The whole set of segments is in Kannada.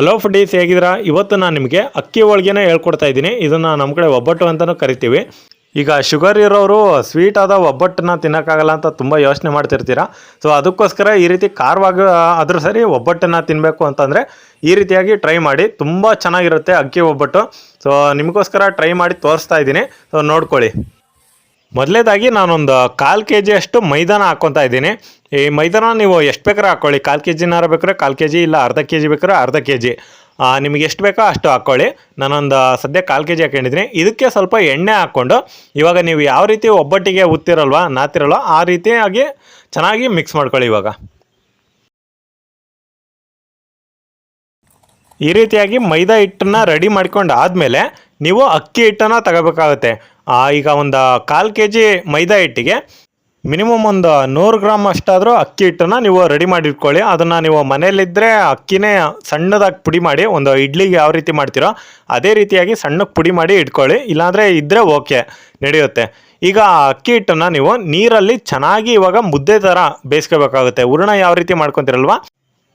ಹಲೋ ಫುಡೀಸ್ ಹೇಗಿದ್ದೀರಾ? ಇವತ್ತು ನಾನು ನಿಮಗೆ ಅಕ್ಕಿ ಹೋಳಿಗೆನೇ ಹೇಳ್ಕೊಡ್ತಾ ಇದ್ದೀನಿ. ಇದನ್ನು ನಮ್ಮ ಕಡೆ ಒಬ್ಬಟ್ಟು ಅಂತಲೂ ಕರಿತೀವಿ. ಈಗ ಶುಗರ್ ಇರೋರು ಸ್ವೀಟ್ ಆದ ಒಬ್ಬಟ್ಟನ್ನ ತಿನ್ನೋಕ್ಕಾಗಲ್ಲ ಅಂತ ತುಂಬ ಯೋಚನೆ ಮಾಡ್ತಿರ್ತೀರ? ಸೊ ಅದಕ್ಕೋಸ್ಕರ ಈ ರೀತಿ ಖಾರವಾಗ ಆದರೂ ಸರಿ ಒಬ್ಬಟ್ಟನ್ನು ತಿನ್ನಬೇಕು ಅಂತಂದರೆ ಈ ರೀತಿಯಾಗಿ ಟ್ರೈ ಮಾಡಿ. ತುಂಬ ಚೆನ್ನಾಗಿರುತ್ತೆ ಅಕ್ಕಿ ಒಬ್ಬಟ್ಟು. ಸೊ ನಿಮಗೋಸ್ಕರ ಟ್ರೈ ಮಾಡಿ ತೋರಿಸ್ತಾ ಇದ್ದೀನಿ. ಸೊ ನೋಡ್ಕೊಳ್ಳಿ. ಮೊದಲೇದಾಗಿ ನಾನೊಂದು ಕಾಲು ಕೆ ಜಿಯಷ್ಟು ಮೈದಾನ ಹಾಕ್ಕೊತಾ ಇದ್ದೀನಿ. ಈ ಮೈದಾನ ನೀವು ಎಷ್ಟು ಬೇಕಾದ್ರೆ ಹಾಕ್ಕೊಳ್ಳಿ ಕಾಲು ಕೆ ಜಿನಾರ ಬೇಕಾದ್ರೆ ಕಾಲು ಕೆ ಜಿ, ಇಲ್ಲ ಅರ್ಧ ಕೆ ಜಿ ಬೇಕಾದ್ರೆ ಅರ್ಧ ಕೆ ಜಿ. ನಿಮಗೆ ಎಷ್ಟು ಬೇಕೋ ಅಷ್ಟು ಹಾಕ್ಕೊಳ್ಳಿ ನಾನೊಂದು ಸದ್ಯ ಕಾಲು ಕೆ ಜಿ ಹಾಕೊಂಡಿದ್ದೀನಿ. ಇದಕ್ಕೆ ಸ್ವಲ್ಪ ಎಣ್ಣೆ ಹಾಕ್ಕೊಂಡು, ಇವಾಗ ನೀವು ಯಾವ ರೀತಿ ಒಬ್ಬಟ್ಟಿಗೆ ಉತ್ತಿರಲ್ವ, ನಾತಿರಲ್ವ, ಆ ರೀತಿಯಾಗಿ ಚೆನ್ನಾಗಿ ಮಿಕ್ಸ್ ಮಾಡ್ಕೊಳ್ಳಿ ಇವಾಗ. ಈ ರೀತಿಯಾಗಿ ಮೈದಾ ಹಿಟ್ಟನ್ನ ರೆಡಿ ಮಾಡ್ಕೊಂಡು ಆದಮೇಲೆ ನೀವು ಅಕ್ಕಿ ಹಿಟ್ಟನ್ನು ತಗೋಬೇಕಾಗುತ್ತೆ. ಈಗ ಒಂದು ಕಾಲು ಕೆ ಜಿ ಮೈದಾ ಹಿಟ್ಟಿಗೆ ಮಿನಿಮಮ್ ಒಂದು ನೂರು ಗ್ರಾಮ್ ಅಷ್ಟಾದರೂ ಅಕ್ಕಿ ಹಿಟ್ಟನ್ನು ನೀವು ರೆಡಿ ಮಾಡಿ ಇಟ್ಕೊಳ್ಳಿ. ಅದನ್ನು ನೀವು ಮನೇಲಿದ್ದರೆ ಅಕ್ಕಿನೇ ಸಣ್ಣದಾಗಿ ಪುಡಿ ಮಾಡಿ, ಒಂದು ಇಡ್ಲಿಗೆ ಯಾವ ರೀತಿ ಮಾಡ್ತೀರೋ ಅದೇ ರೀತಿಯಾಗಿ ಸಣ್ಣಕ್ಕೆ ಪುಡಿ ಮಾಡಿ ಇಟ್ಕೊಳ್ಳಿ. ಇಲ್ಲಾಂದರೆ ಇದ್ದರೆ ಓಕೆ, ನಡೆಯುತ್ತೆ. ಈಗ ಅಕ್ಕಿ ಹಿಟ್ಟನ್ನು ನೀವು ನೀರಲ್ಲಿ ಚೆನ್ನಾಗಿ ಇವಾಗ ಮುದ್ದೆ ಥರ ಬೇಯಿಸ್ಕೋಬೇಕಾಗುತ್ತೆ. ಹೂರಣ ಯಾವ ರೀತಿ ಮಾಡ್ಕೊತೀರಲ್ವ?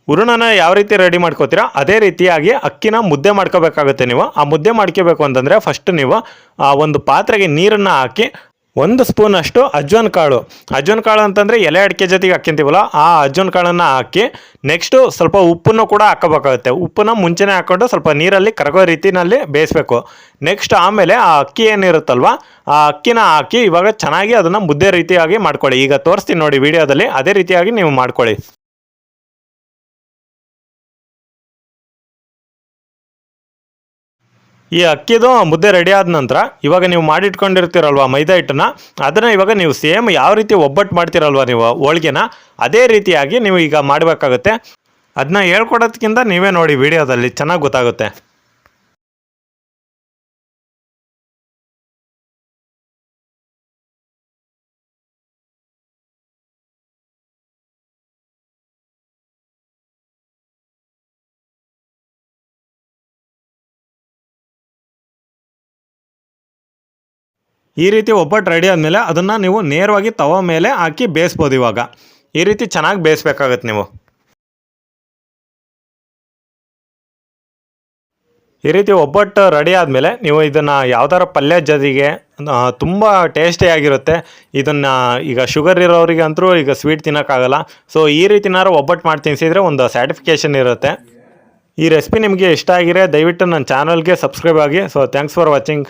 ಹೂರಣನ ಯಾವ ರೀತಿ ರೆಡಿ ಮಾಡ್ಕೋತೀರಾ, ಅದೇ ರೀತಿಯಾಗಿ ಅಕ್ಕಿನ ಮುದ್ದೆ ಮಾಡ್ಕೋಬೇಕಾಗುತ್ತೆ ನೀವು. ಆ ಮುದ್ದೆ ಮಾಡ್ಕೋಬೇಕು ಅಂತಂದರೆ ಫಸ್ಟ್ ನೀವು, ಆ, ಒಂದು ಪಾತ್ರೆಗೆ ನೀರನ್ನು ಹಾಕಿ ಒಂದು ಸ್ಪೂನ್ ಅಷ್ಟು ಅಜ್ವಾನ್ ಕಾಳು. ಅಜ್ವಾನ್ ಕಾಳು ಅಂತಂದರೆ ಎಲೆ ಅಡಿಕೆ ಜೊತೆಗೆ ಹಾಕ್ಯಂತೀವಲ್ಲ ಆ ಅಜ್ವಾನ್ ಕಾಳನ್ನು ಹಾಕಿ ನೆಕ್ಸ್ಟು ಸ್ವಲ್ಪ ಉಪ್ಪನ್ನು ಕೂಡ ಹಾಕೋಬೇಕಾಗುತ್ತೆ ಉಪ್ಪನ್ನು ಮುಂಚೆನೇ ಹಾಕ್ಕೊಂಡು ಸ್ವಲ್ಪ ನೀರಲ್ಲಿ ಕರಗೋ ರೀತಿನಲ್ಲಿ ಬೇಯಿಸ್ಬೇಕು. ನೆಕ್ಸ್ಟ್ ಆಮೇಲೆ ಆ ಅಕ್ಕಿ ಏನಿರುತ್ತಲ್ವ, ಆ ಅಕ್ಕಿನ ಹಾಕಿ ಇವಾಗ ಚೆನ್ನಾಗಿ ಅದನ್ನು ಮುದ್ದೆ ರೀತಿಯಾಗಿ ಮಾಡ್ಕೊಳ್ಳಿ. ಈಗ ತೋರಿಸ್ತೀನಿ ನೋಡಿ ವಿಡಿಯೋದಲ್ಲಿ, ಅದೇ ರೀತಿಯಾಗಿ ನೀವು ಮಾಡ್ಕೊಳ್ಳಿ. ಈ ಅಕ್ಕಿದು ಮುದ್ದೆ ರೆಡಿ ಆದ ನಂತರ ಇವಾಗ ನೀವು ಮಾಡಿಟ್ಕೊಂಡಿರ್ತೀರಲ್ವ ಮೈದಾ ಹಿಟ್ಟನ್ನ, ಅದನ್ನು ಇವಾಗ ನೀವು ಸೇಮ್ ಯಾವ ರೀತಿ ಒಬ್ಬಟ್ಟು ಮಾಡ್ತೀರಲ್ವ ನೀವು ಹೋಳಿಗೆನ, ಅದೇ ರೀತಿಯಾಗಿ ನೀವು ಈಗ ಮಾಡಬೇಕಾಗುತ್ತೆ. ಅದನ್ನ ಹೇಳ್ಕೊಡೋದಕ್ಕಿಂತ ನೀವೇ ನೋಡಿ ವಿಡಿಯೋದಲ್ಲಿ ಚೆನ್ನಾಗಿ ಗೊತ್ತಾಗುತ್ತೆ. ಈ ರೀತಿ ಒಬ್ಬಟ್ಟು ರೆಡಿ ಆದಮೇಲೆ ಅದನ್ನು ನೀವು ನೇರವಾಗಿ ತವ ಮೇಲೆ ಹಾಕಿ ಬೇಯಿಸ್ಬೋದು ಇವಾಗ. ಈ ರೀತಿ ಚೆನ್ನಾಗಿ ಬೇಯಿಸ್ಬೇಕಾಗತ್ತೆ ನೀವು. ಈ ರೀತಿ ಒಬ್ಬಟ್ಟು ರೆಡಿ ಆದಮೇಲೆ ನೀವು ಇದನ್ನು ಯಾವ್ದಾರ ಪಲ್ಯ ಜೊತೆಗೆ ತುಂಬ ಟೇಸ್ಟಿಯಾಗಿರುತ್ತೆ ಇದನ್ನು ಈಗ ಶುಗರ್ ಇರೋರಿಗೆ ಅಂತರೂ ಈಗ ಸ್ವೀಟ್ ತಿನ್ನೋಕ್ಕಾಗಲ್ಲ. ಸೊ ಈ ರೀತಿನಾರು ಒಬ್ಬಟ್ಟು ಮಾಡಿ ತಿನ್ಸಿದ್ರೆ ಒಂದು ಸ್ಯಾಟಿಫಿಕೇಷನ್ ಇರುತ್ತೆ. ಈ ರೆಸಿಪಿ ನಿಮಗೆ ಇಷ್ಟ ಆಗಿರೆ ದಯವಿಟ್ಟು ನನ್ನ ಚಾನಲ್ಗೆ ಸಬ್ಸ್ಕ್ರೈಬ್ ಆಗಿ. So thanks for watching